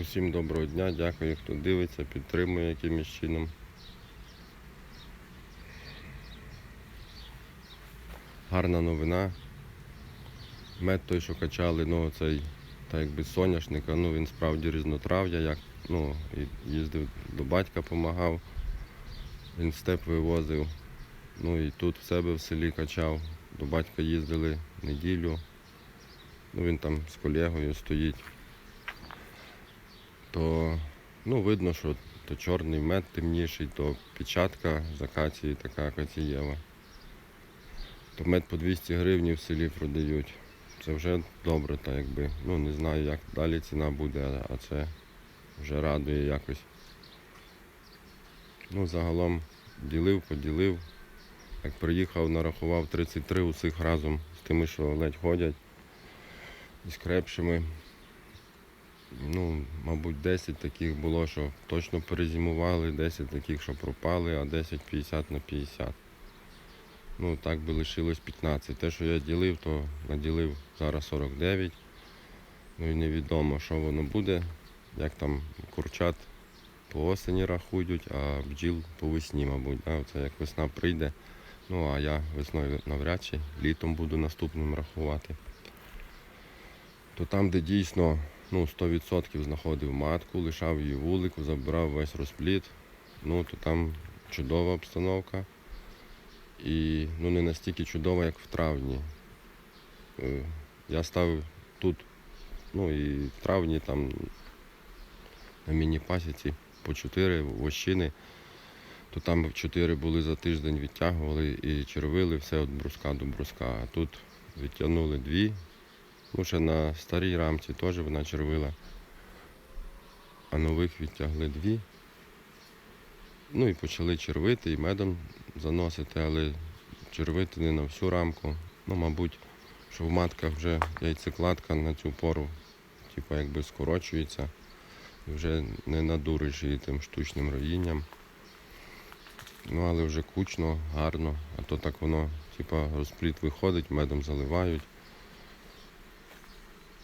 Усім доброго дня, дякую, хто дивиться, підтримує якимось чином. Гарна новина. Мед той, що качали, ну цей, так якби соняшника, ну він справді різнотрав'я, як, ну, їздив до батька, допомагав, він степ вивозив. Ну і тут в себе в селі качав. До батька їздили неділю. Ну він там з колегою стоїть то ну, видно, що то чорний мед темніший, то печатка з акації така акацієва. То мед по 200 гривень в селі продають. Це вже добре, так якби. Ну не знаю, як далі ціна буде, а це вже радує якось. Ну, загалом ділив, поділив. Як приїхав, нарахував 33 усіх разом з тими, що ледь ходять, і з крепшими. Ну, мабуть, 10 таких було, що точно перезимували, 10 таких, що пропали, а 10 50 на 50. Ну, так би лишилось 15. Те, що я ділив, то наділив зараз 49. Ну і невідомо, що воно буде, як там курчат по осені рахують, а бджіл по весні, мабуть. Да? Це як весна прийде. Ну, а я весною навряд чи літом буду наступним рахувати. То там, де дійсно ну, 100% знаходив матку, лишав її вулику, забирав весь розпліт. Ну, то там чудова обстановка. І ну, не настільки чудова, як в травні. Е, Я ставив тут, ну і в травні там на міні-пасіці по 4 вощини, то там 4 були за тиждень відтягували і червили все від бруска до бруска. А тут відтягнули дві, Ну, на старій рамці теж вона червила. А нових відтягли дві. Ну і почали червити і медом заносити, але червити не на всю рамку. Ну, мабуть, що в матках вже яйцекладка на цю пору, типу якби скорочується. І вже не надуриш її тим штучним роїнням. Ну, але вже кучно, гарно, а то так воно, типа, розпліт виходить, медом заливають.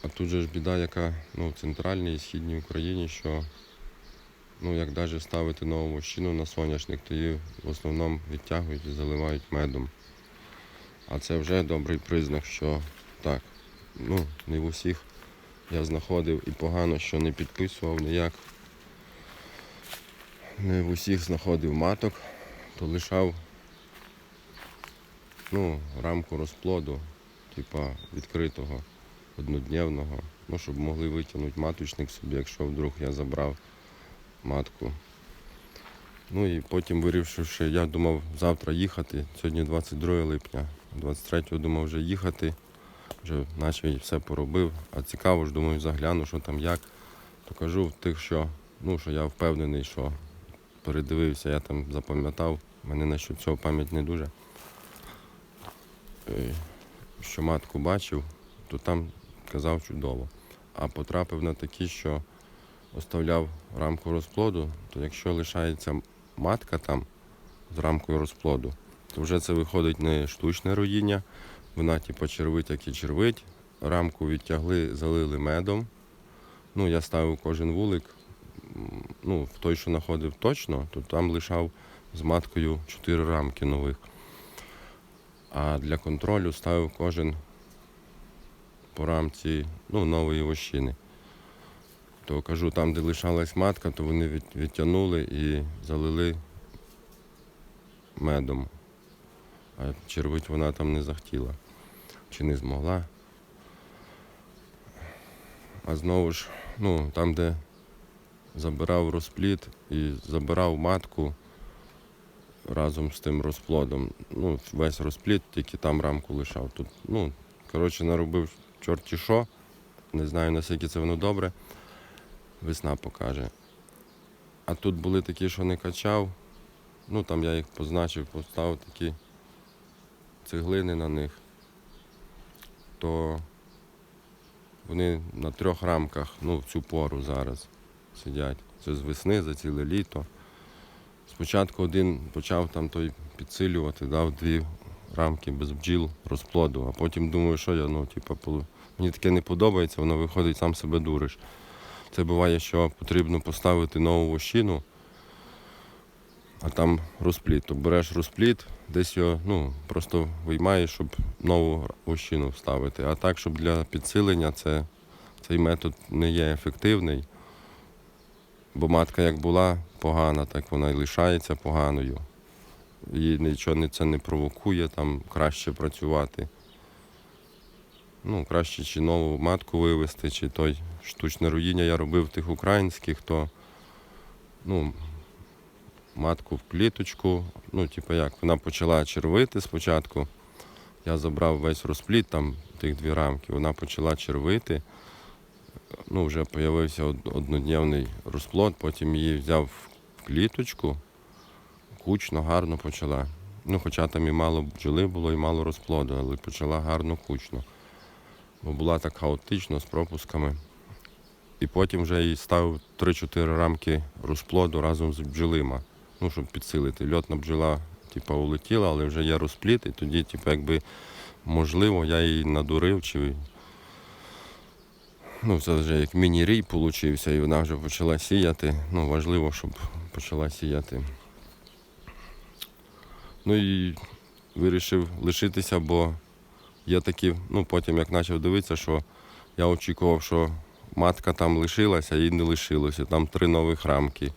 А тут же ж біда, яка ну, в центральній і східній Україні, що ну, як навіть ставити нову вощину на соняшник, то її в основному відтягують і заливають медом. А це вже добрий признак, що так, ну, не в усіх я знаходив і погано, що не підписував ніяк. Не в усіх знаходив маток, то лишав ну, рамку розплоду, типа відкритого однодневного, ну, щоб могли витягнути маточник собі, якщо вдруг я забрав матку. Ну і потім вирішивши, я думав завтра їхати. Сьогодні 22 липня, 23 думав вже їхати, вже наче все поробив. А цікаво ж, думаю, загляну, що там як. То кажу в тих, що, ну, що я впевнений, що передивився, я там запам'ятав, мене насчет цього пам'ять не дуже. Е, Що матку бачив, то там казав чудово. А потрапив на такі, що оставляв рамку розплоду, то якщо лишається матка там з рамкою розплоду, то вже це виходить не штучне роїння, вона типу червить, як і червить. Рамку відтягли, залили медом. Ну, я ставив кожен вулик. Ну, в той, що знаходив точно, то там лишав з маткою 4 рамки нових. А для контролю ставив кожен по рамці ну, нової вощини. То кажу, там, де лишалась матка, то вони від, відтягнули і залили медом. А червить вона там не захотіла чи не змогла. А знову ж, ну, там, де забирав розплід і забирав матку разом з тим розплодом. Ну, весь розплід, тільки там рамку лишав. Тут, ну, коротше, наробив чорті що. Не знаю, наскільки це воно добре. Весна покаже. А тут були такі, що не качав. Ну там я їх позначив, поставив такі цеглини на них. То вони на трьох рамках, ну, в цю пору зараз сидять. Це з весни за ціле літо. Спочатку один почав там той підсилювати, дав дві рамки без бджіл розплоду, а потім думаю, що я, ну, типу, мені таке не подобається, воно виходить, сам себе дуриш. Це буває, що потрібно поставити нову вощину, а там розпліт. То береш розпліт, десь його ну, просто виймаєш, щоб нову вощину вставити. А так, щоб для підсилення це, цей метод не є ефективний. Бо матка як була погана, так вона і лишається поганою. Її нічого це не провокує, там краще працювати. Ну, краще чи нову матку вивести, чи той штучне роїння я робив тих українських, то ну, матку в кліточку. Ну, типу як, вона почала червити спочатку. Я забрав весь розпліт, там тих дві рамки, вона почала червити. Ну, вже з'явився однодневний розплод, потім її взяв в кліточку, кучно, гарно почала. Ну, хоча там і мало бджоли було, і мало розплоду, але почала гарно кучно. Бо була так хаотично з пропусками. І потім вже їй ставив 3-4 рамки розплоду разом з бджолима. Ну, щоб підсилити. Льотна бджола, типу, улетіла, але вже є розпліт, і тоді, типу, якби можливо, я її надурив чи Ну, це вже як міні-рій получився, і вона вже почала сіяти. Ну, важливо, щоб почала сіяти. Ну і вирішив лишитися, бо є такі, ну потім як почав дивитися, що я очікував, що матка там лишилася, і не лишилося. Там три нових рамки.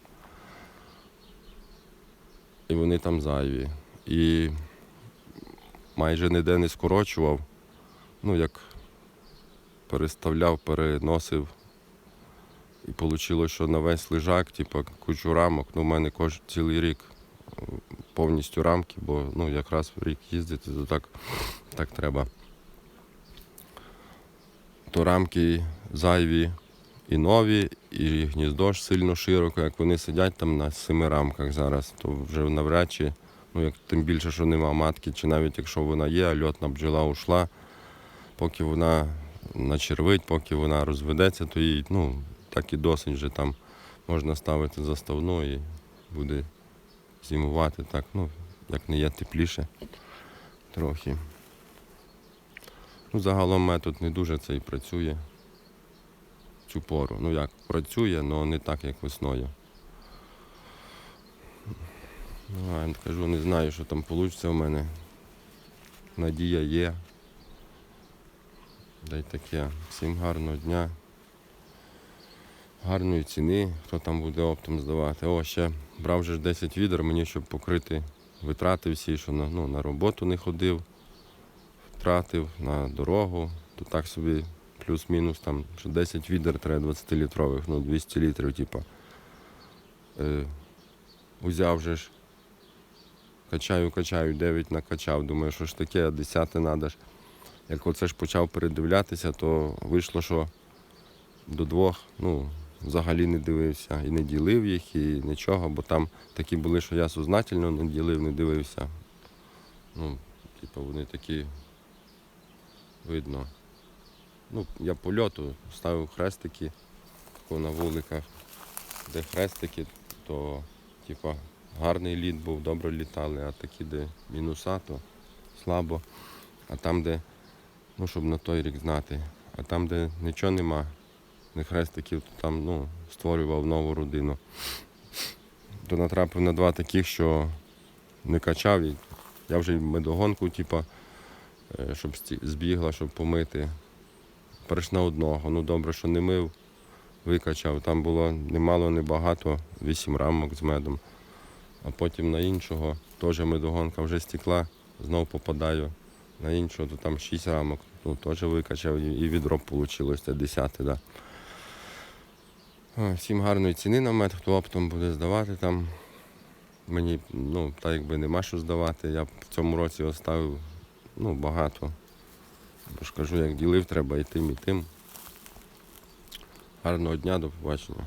І вони там зайві. І майже ніде не скорочував. Ну, як переставляв, переносив. І вийшло, що на весь лежак, типу, кучу рамок. Ну, у мене кож цілий рік повністю рамки, бо ну, якраз в рік їздити, то так, так треба. То рамки зайві і нові, і гніздо ж сильно широко, як вони сидять там на семи рамках зараз, то вже навряд чи, ну як тим більше, що нема матки, чи навіть якщо вона є, а льотна бджола ушла, поки вона начервить, поки вона розведеться, то їй ну, так і досить вже там можна ставити заставну і буде зимувати так, ну, як не є тепліше трохи. Ну, загалом метод не дуже цей працює цю пору. Ну як, працює, але не так, як весною. Ну, я кажу, не знаю, що там вийде в мене. Надія є. Да й таке. Всім гарного дня. Гарної ціни, хто там буде оптом здавати. О, ще брав вже 10 відер мені, щоб покрити витрати всі, що на, ну, на роботу не ходив, втратив на дорогу, то так собі плюс-мінус там, що 10 відер треба 20-літрових, ну 200 літрів, типа. Е, узяв же ж, качаю, качаю, 9 накачав, думаю, що ж таке, а 10 треба ж. Як оце ж почав передивлятися, то вийшло, що до двох, ну, взагалі не дивився і не ділив їх, і нічого, бо там такі були, що я сознательно не ділив, не дивився. Ну, типу, вони такі видно. Ну, я по льоту ставив хрестики тако на вуликах, де хрестики, то типу, гарний лід був, добре літали, а такі, де мінуса, то слабо. А там, де ну, щоб на той рік знати. А там, де нічого нема, не хрестиків, то там ну, створював нову родину. То натрапив на два таких, що не качав. І я вже медогонку, типа, е, щоб збігла, щоб помити. Перш на одного. Ну добре, що не мив, викачав. Там було немало, небагато, вісім рамок з медом. А потім на іншого теж медогонка вже стекла, знов попадаю на іншого, то там 6 рамок. Ну, теж викачав і відро вийшло, це 10, да. Всім гарної ціни на мед, хто оптом буде здавати там. Мені ну, так якби нема що здавати. Я в цьому році оставив ну, багато. Бо ж кажу, як ділив, треба і тим, і тим. Гарного дня, до побачення.